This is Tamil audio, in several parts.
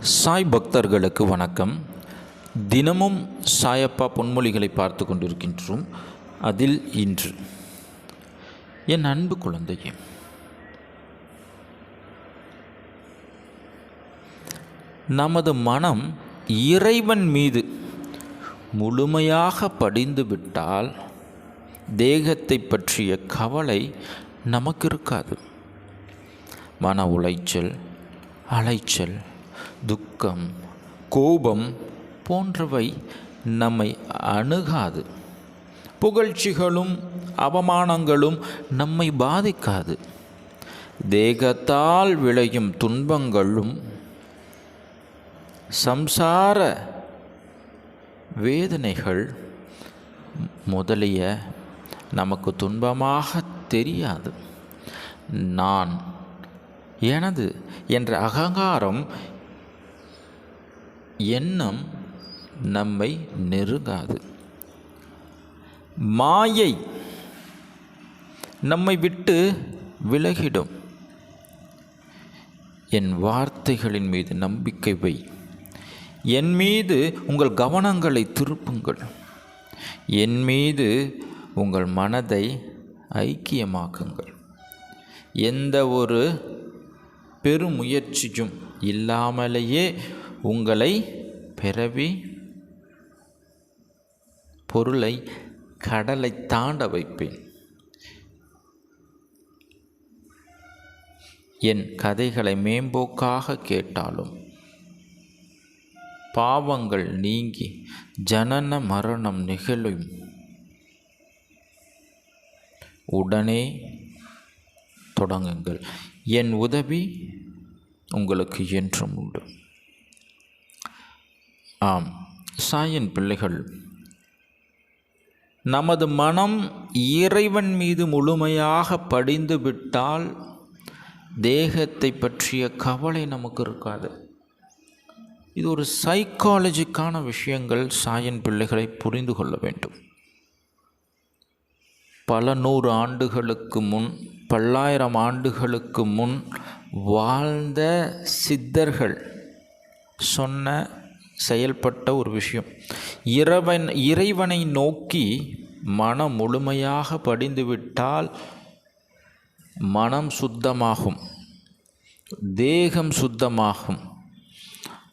சாய் பக்தர்களுக்கு வணக்கம். தினமும் சாயப்பா பொன்மொழிகளை பார்த்து கொண்டிருக்கின்றோம். அதில் இன்று என் அன்பு குழந்தையே நமது மனம் இறைவன் மீது முழுமையாக படிந்துவிட்டால் தேகத்தை பற்றிய கவலை நமக்கு இருக்காது. மன உளைச்சல் அலைச்சல் துக்கம் கோபம் போன்றவை நம்மை அணுகாது. புகழ்ச்சிகளும் அவமானங்களும் நம்மை பாதிக்காது. தேகத்தால் விளையும் துன்பங்களும் சம்சார வேதனைகள் முதலிய நமக்கு துன்பமாக தெரியாது. நான் எனது என்ற அகங்காரம் எண்ணம் நம்மை நெருங்காது. மாயை நம்மை விட்டு விலகிடும். என் வார்த்தைகளின் மீது நம்பிக்கை வை. என் மீது உங்கள் கவனங்களை திருப்புங்கள். என் மீது உங்கள் மனதை ஐக்கியமாக்குங்கள். எந்த ஒரு பெருமுயற்சியும் இல்லாமலேயே உங்களை பிறவி பொருளை கடலை தாண்ட வைப்பேன். என் கதைகளை மேம்போக்காக கேட்டாலும் பாவங்கள் நீங்கி ஜனன மரணம் நிகழும். உடனே தொடங்குங்கள். என் உதவி உங்களுக்கு என்றும் உண்டு. ஆம் சாயின் பிள்ளைகள் நமது மனம் இறைவன் மீது முழுமையாக படிந்து விட்டால் தேகத்தை பற்றிய கவலை நமக்கு இருக்காது. இது ஒரு சைக்காலஜிக்கான விஷயங்கள் சாயன் பிள்ளைகளை புரிந்து கொள்ள வேண்டும். பல நூறு ஆண்டுகளுக்கு முன் பல்லாயிரம் ஆண்டுகளுக்கு முன் வாழ்ந்த சித்தர்கள் சொன்ன செயல்பட்ட ஒரு விஷயம். இறைவன் இறைவனை நோக்கி மனம் முழுமையாக படிந்துவிட்டால் மனம் சுத்தமாகும் தேகம் சுத்தமாகும்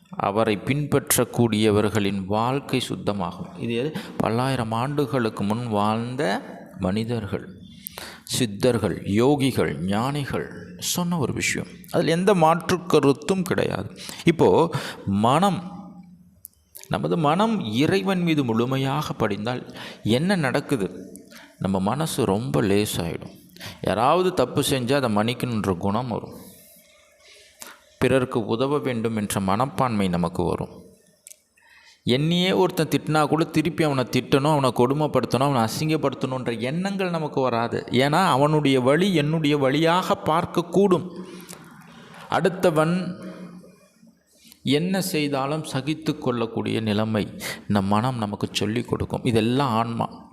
அவரை பின்பற்றக்கூடியவர்களின் வாழ்க்கை சுத்தமாகும். இது பல்லாயிரம் ஆண்டுகளுக்கு முன் வாழ்ந்த மனிதர்கள் சித்தர்கள் யோகிகள் ஞானிகள் சொன்ன ஒரு விஷயம். அதில் எந்த மாற்று கருத்தும் கிடையாது. இப்போது மனம் நமது மனம் இறைவன் மீது முழுமையாக படிந்தால் என்ன நடக்குது? நம்ம மனசு ரொம்ப லேசாகிடும் யாராவது தப்பு செஞ்சால் அதை மன்னிக்கணுன்ற குணம் வரும். பிறருக்கு உதவ வேண்டும் என்ற மனப்பான்மை நமக்கு வரும். என்னையே ஒருத்தன் திட்டினா கூட திருப்பி அவனை திட்டணும் அவனை கொடுமைப்படுத்தணும் அவனை அசிங்கப்படுத்தணுன்ற எண்ணங்கள் நமக்கு வராது. ஏன்னா அவனுடைய வழி என்னுடைய வழியாக பார்க்கக்கூடும். அடுத்தவன் என்ன செய்தாலும் சகித்து கொள்ளக்கூடிய நிலைமை இந்த மனம் நமக்கு சொல்லிக் கொடுக்கும். இதெல்லாம் ஆன்மா.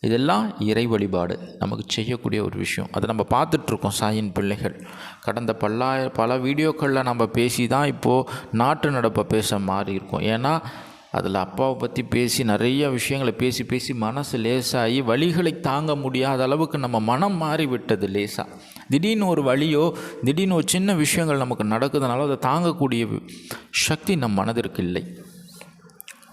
இதெல்லாம் இறை வழிபாடு. நமக்கு செய்யக்கூடிய ஒரு விஷயம். அதை நம்ம பார்த்துட்ருக்கோம் சாயின் பிள்ளைகள். கடந்த பல்லாய பல வீடியோக்களில் நம்ம பேசி தான் இப்போது நாட்டு நடப்பை பேச மாறி இருக்கோம் ஏன்னா அதில் அப்பாவை பற்றி பேசி நிறைய விஷயங்களை பேசி பேசி மனசு லேசாகி வழிகளை தாங்க முடியாத அளவுக்கு நம்ம மனம் மாறிவிட்டது லேசாக திடீர்னு ஒரு வழியோ திடீர்னு ஒரு சின்ன விஷயங்கள் நமக்கு நடக்குதுனால அதை தாங்கக்கூடிய சக்தி நம் மனதிற்கு இல்லை.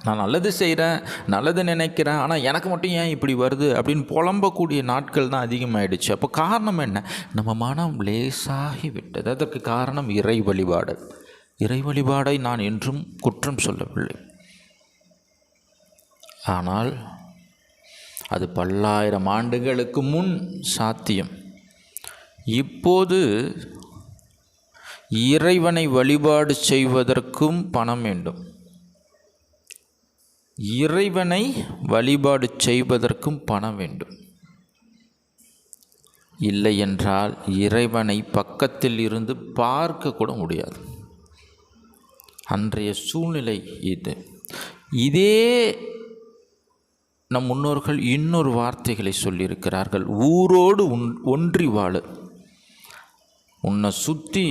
நான் நல்லது செய்கிறேன் நல்லது நினைக்கிறேன் ஆனால் எனக்கு மட்டும் ஏன் இப்படி வருது அப்படின்னு புலம்பக்கூடிய நாட்கள் தான் அதிகமாகிடுச்சு அப்போ காரணம் என்ன? நம்ம மனம் லேசாகி விட்டது. அதற்கு காரணம் இறை வழிபாடு. இறை வழிபாடை நான் என்றும் குற்றம் சொல்லவில்லை. ஆனால் அது பல்லாயிரம் ஆண்டுகளுக்கு முன் சாத்தியம். இப்போது இறைவனை வழிபாடு செய்வதற்கும் பணம் வேண்டும். இறைவனை வழிபாடு செய்வதற்கும் பணம் வேண்டும். இல்லை என்றால் இறைவனை பக்கத்தில் இருந்து பார்க்க கூட முடியாது. அன்றைய சூழ்நிலை இது. இதே நம் முன்னோர்கள் இன்னொரு வார்த்தைகளை சொல்லியிருக்கிறார்கள். ஊரோடு ஒன் ஒன்றி வாழு. உன்னை சுற்றி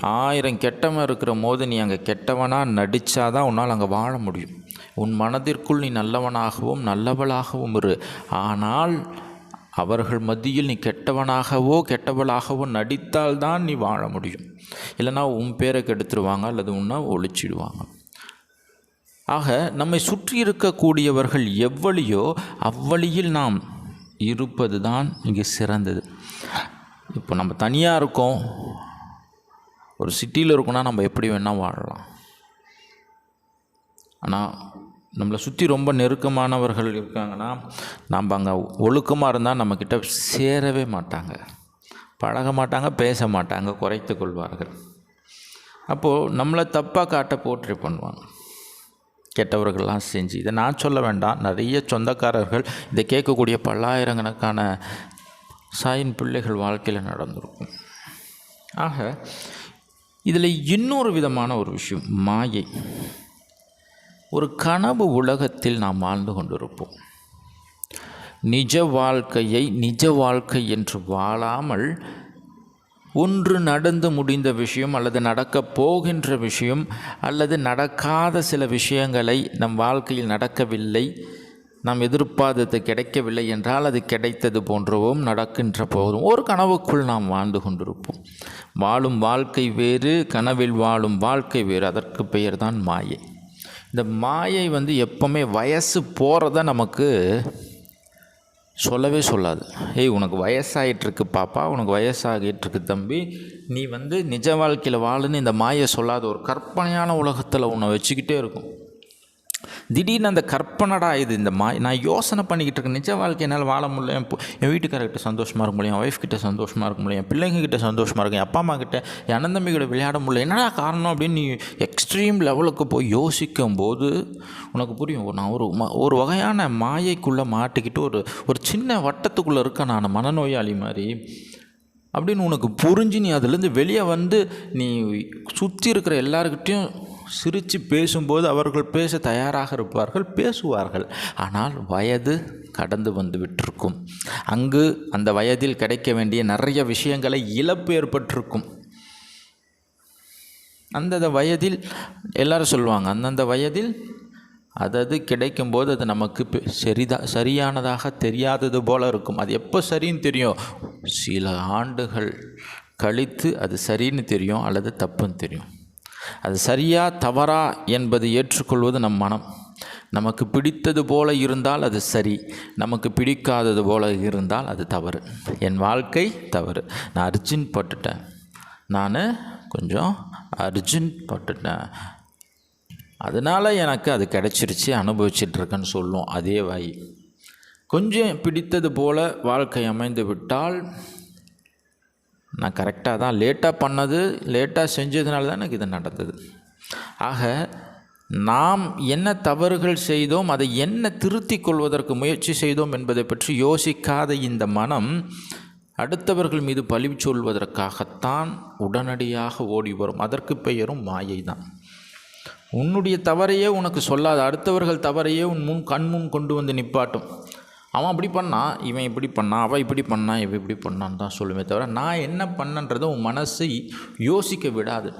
ஆயிரம் கெட்டவன் இருக்கிற போது நீ அங்கே கெட்டவனாக நடித்தாதான் உன்னால் அங்கே வாழ முடியும். உன் மனதிற்குள் நீ நல்லவனாகவும் நல்லவளாகவும் இரு. ஆனால் அவர்கள் மத்தியில் நீ கெட்டவனாகவோ கெட்டவளாகவோ நடித்தால்தான் நீ வாழ முடியும். இல்லைன்னா உன் பேரை கெடுத்துருவாங்க அல்லது உன்னை ஒழிச்சிடுவாங்க. ஆக நம்மை சுற்றி இருக்கக்கூடியவர்கள் எவ்வளியோ அவ்வழியில் நாம் இருப்பது தான் இங்கே சிறந்தது. இப்போ நம்ம தனியாக இருக்கோம். ஒரு சிட்டியில் இருக்கோம்னா நம்ம எப்படி வேணால் வாழலாம். ஆனால் நம்மளை சுற்றி ரொம்ப நெருக்கமானவர்கள் இருக்காங்கன்னா நாம் அங்கே ஒழுக்கமாக இருந்தால் நம்மக்கிட்ட சேரவே மாட்டாங்க. பழக மாட்டாங்க பேச மாட்டாங்க குறைத்து கொள்வார்கள். அப்போது நம்மளை தப்பாக காட்ட போற்றி பண்ணுவாங்க. கெட்டவர்கள்லாம் செஞ்சு இதை நான் சொல்ல வேண்டாம். நிறைய சொந்தக்காரர்கள் இதை கேட்கக்கூடிய பல்லாயிரக்கணக்கான சாயின் பிள்ளைகள் வாழ்க்கையில் நடந்திருக்கும். ஆக இதில் இன்னொரு விதமான ஒரு விஷயம் மாயை. ஒரு கனவு உலகத்தில் நாம் வாழ்ந்து கொண்டிருப்போம். நிஜ வாழ்க்கையை நிஜ வாழ்க்கை என்று வாழாமல் ஒன்று நடந்து முடிந்த விஷயம் அல்லது நடக்கப் போகின்ற விஷயம் அல்லது நடக்காத சில விஷயங்களை நம் வாழ்க்கையில் நடக்கவில்லை நாம் எதிர்பார்த்தது கிடைக்கவில்லை என்றால் அது கிடைத்தது போன்றவும் நடக்கின்ற போதும். ஒரு கனவுக்குள் நாம் வாழ்ந்து கொண்டிருப்போம். வாழும் வாழ்க்கை வேறு கனவில் வாழும் வாழ்க்கை வேறு. அதற்கு பெயர் தான் மாயை. இந்த மாயை வந்து எப்போவுமே வயசு போகிறத நமக்கு சொல்லவே சொல்லாது. ஏய் உனக்கு வயசாகிட்டுருக்கு பாப்பா உனக்கு வயசாகிட்டுருக்கு தம்பி. நீ வந்து நிஜ வாழ்க்கையில் வாழுன்னு இந்த மாயை சொல்லாத ஒரு கற்பனையான உலகத்தில் உன்னை வச்சுக்கிட்டே இருக்கும். திடீர்னு அந்த கற்பனடா இது இந்த மா நான் யோசனை பண்ணிக்கிட்டு இருக்கேன் நிஜ வாழ்க்கை என்னால் வாழ முடியல. என் வீட்டுக்காரர்கிட்ட சந்தோஷமாக இருக்க முடியும். என் ஒய்ஃப் கிட்ட சந்தோஷமாக இருக்க முடியும். என் பிள்ளைங்கக்கிட்ட சந்தோஷமாக இருக்கும் என் அப்பா அம்மா கிட்ட என் அண்ணன் விளையாட முடியல. என்னடா காரணம் அப்படின்னு நீ எக்ஸ்ட்ரீம் லெவலுக்கு போய் யோசிக்கும் போது உனக்கு புரியும். நான் ஒரு ஒரு வகையான மாயைக்குள்ளே மாட்டிக்கிட்டு ஒரு ஒரு சின்ன வட்டத்துக்குள்ளே இருக்கேன் நான் மனநோயாளி மாதிரி அப்படின்னு உனக்கு புரிஞ்சு நீ அதுலேருந்து வெளியே வந்து நீ சுற்றி இருக்கிற எல்லாருக்கிட்டேயும் சிரித்து பேசும்போது அவர்கள் பேச தயாராக இருப்பார்கள் பேசுவார்கள். ஆனால் வயது கடந்து வந்து விட்டிருக்கும். அங்கு அந்த வயதில் கிடைக்க வேண்டிய நிறைய விஷயங்களை இழப்பு ஏற்பட்டிருக்கும். அந்தந்த வயதில் எல்லாரும் சொல்லுவாங்க அந்தந்த வயதில் அதது கிடைக்கும்போது அது நமக்கு சரிதா சரியானதாக தெரியாதது போல இருக்கும். அது எப்போ சரின்னு தெரியும்? சில ஆண்டுகள் கழித்து அது சரின்னு தெரியும் அல்லது தப்புன்னு தெரியும். அது சரியா தவறா என்பது ஏற்றுக்கொள்வது நம் மனம். நமக்கு பிடித்தது போல இருந்தால் அது சரி. நமக்கு பிடிக்காதது போல இருந்தால் அது தவறு. என் வாழ்க்கை தவறு. நான் அர்ஜுன் பட்டுட்டேன். நான் கொஞ்சம் அர்ஜுன் பட்டுட்டேன். அதனால் எனக்கு அது கிடச்சிருச்சு அனுபவிச்சிட்ருக்கேன்னு சொல்லும் அதே வாய். கொஞ்சம் பிடித்தது போல் வாழ்க்கை அமைந்து விட்டால் நான் கரெக்டாக தான் லேட்டாக பண்ணது லேட்டாக செஞ்சதுனால தான் எனக்கு இது நடந்தது. ஆக நாம் என்ன தவறுகள் செய்தோம் அதை என்ன திருத்தி கொள்வதற்கு முயற்சி செய்தோம் என்பதை பற்றி யோசிக்காத இந்த மனம் அடுத்தவர்கள் மீது பழி சொல்வதற்காகத்தான் உடனடியாக ஓடி வரும். அதற்கு பெயரும் மாயை தான். உன்னுடைய தவறையே உனக்கு சொல்லாது அடுத்தவர்கள் தவறையே உன் முன் கண் முன் கொண்டு வந்து நிப்பாட்டும். அவன் அப்படி பண்ணான் இவன் இப்படி பண்ணான் அவன் இப்படி பண்ணான் இவன் இப்படி பண்ணான்னு தான் சொல்லுமே தவிர நான் என்ன பண்ணன்றதை உன் மனசை யோசிக்க விடாது.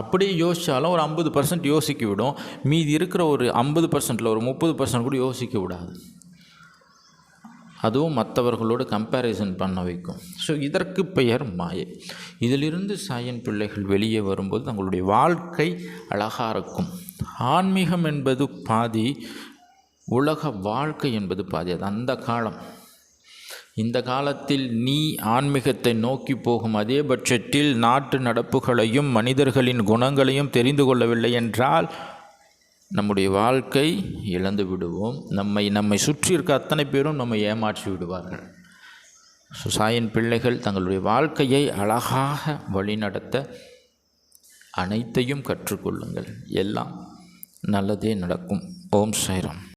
அப்படியே யோசித்தாலும் ஒரு ஐம்பது பர்சன்ட் யோசிக்க விடும். மீதி இருக்கிற ஒரு ஐம்பது பர்சன்ட்டில் ஒரு முப்பது பர்சன்ட் கூட யோசிக்க விடாது. அதுவும் மற்றவர்களோடு கம்பேரிசன் பண்ண வைக்கும். ஸோ இதற்கு பெயர் மாயை. இதிலிருந்து சாயன் பிள்ளைகள் வெளியே வரும்போது தங்களுடைய வாழ்க்கை அழகாக இருக்கும். ஆன்மீகம் என்பது பாதி உலக வாழ்க்கை என்பது பாதி அது அந்த காலம். இந்த காலத்தில் நீ ஆன்மீகத்தை நோக்கி போகும் அதே பட்சத்தில் நாட்டு நடப்புகளையும் மனிதர்களின் குணங்களையும் தெரிந்து கொள்ளவில்லை என்றால் நம்முடைய வாழ்க்கை இழந்து விடுவோம். நம்மை நம்மை சுற்றி இருக்க அத்தனை பேரும் நம்மை ஏமாற்றி விடுவார்கள். சுசாயின் பிள்ளைகள் தங்களுடைய வாழ்க்கையை அழகாக வழிநடத்த அனைத்தையும் கற்றுக்கொள்ளுங்கள். எல்லாம் நல்லதே நடக்கும். ஓம் சாய்ராம்.